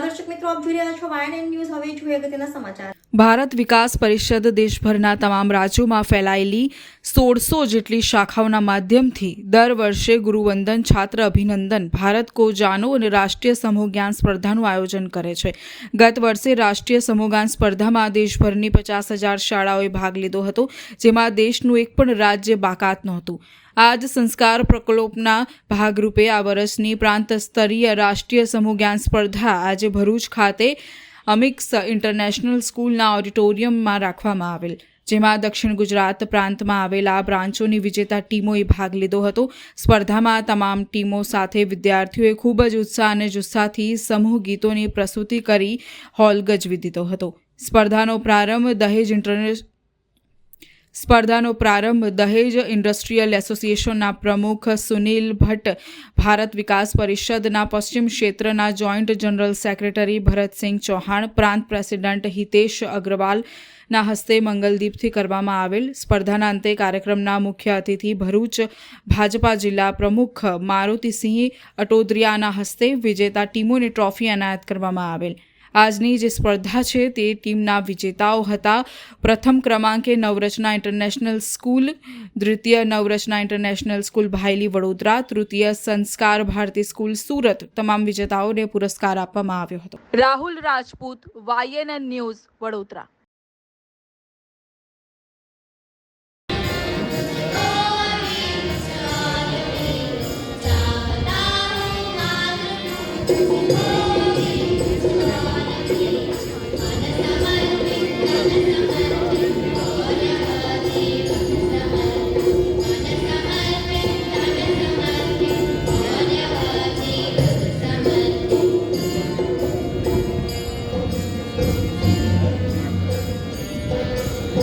દર્શક મિત્રો, આપ જોઈ રહ્યા છો વાયન ન્યૂઝ હવે જોઈએ અગત્યના સમાચાર. ભારત વિકાસ પરિષદ દેશભરના તમામ રાજ્યોમાં ફેલાયેલી સોળસો જેટલી શાખાઓના માધ્યમથી દર વર્ષે ગુરુવંદન, છાત્ર અભિનંદન, ભારત કો જાનો અને રાષ્ટ્રીય સમૂહ જ્ઞાન સ્પર્ધાનું આયોજન કરે છે. ગત વર્ષે રાષ્ટ્રીય સમૂહ જ્ઞાન સ્પર્ધામાં દેશભરની પચાસ હજાર શાળાઓએ ભાગ લીધો હતો, જેમાં દેશનું એક પણ રાજ્ય બાકાત નહોતું. આ જ સંસ્કાર પ્રકલ્પના ભાગરૂપે આ વર્ષની પ્રાંત સ્તરીય રાષ્ટ્રીય સમૂહ જ્ઞાન સ્પર્ધા આજે ભરૂચ ખાતે અમિક્સ ઇન્ટરનેશનલ સ્કૂલના ઓડિટોરિયમમાં રાખવામાં આવેલ, જેમાં દક્ષિણ ગુજરાત પ્રાંતમાં આવેલા બ્રાન્ચોની વિજેતા ટીમોએ ભાગ લીધો હતો. સ્પર્ધામાં તમામ ટીમો સાથે વિદ્યાર્થીઓએ ખૂબ જ ઉત્સાહ અને જુસ્સાથી સમૂહ ગીતોની પ્રસ્તુતિ કરી હોલ ગજવી દીધો હતો. સ્પર્ધાનો પ્રારંભ દહેજ ઇન્ટરનેશ સ્પર્ધાનો પ્રારંભ દહેજ ઇન્ડસ્ટ્રીયલ એસોસિએશનના પ્રમુખ સુનિલ ભટ્ટ, ભારત વિકાસ પરિષદના પશ્ચિમ ક્ષેત્રના joint general secretary Bharatsinh Chauhan, પ્રાંત પ્રેસિડેન્ટ હિતેશ અગ્રવાલના હસ્તે મંગલદીપથી કરવામાં આવેલ સ્પર્ધાના અંતે કાર્યક્રમના મુખ્ય અતિથિ ભરૂચ ભાજપા જિલ્લા પ્રમુખ મારુતિસિંહ અટોદરિયાના હસ્તે વિજેતા ટીમોને ટ્રોફી એનાયત કરવામાં આવેલ. આજની જે સ્પર્ધા છે તે ટીમના વિજેતાઓ હતા. પ્રથમ ક્રમાંકે નવરચના ઇન્ટરનેશનલ સ્કૂલ, દ્વિતીય નવરચના ઇન્ટરનેશનલ સ્કૂલ ભાયલી વડોદરા, તૃતીય સંસ્કાર ભારતી સ્કૂલ સુરત તમામ વિજેતાઓને પુરસ્કાર આપવામાં આવ્યો હતો. Rahul Rajput, YNN news, Vadodara.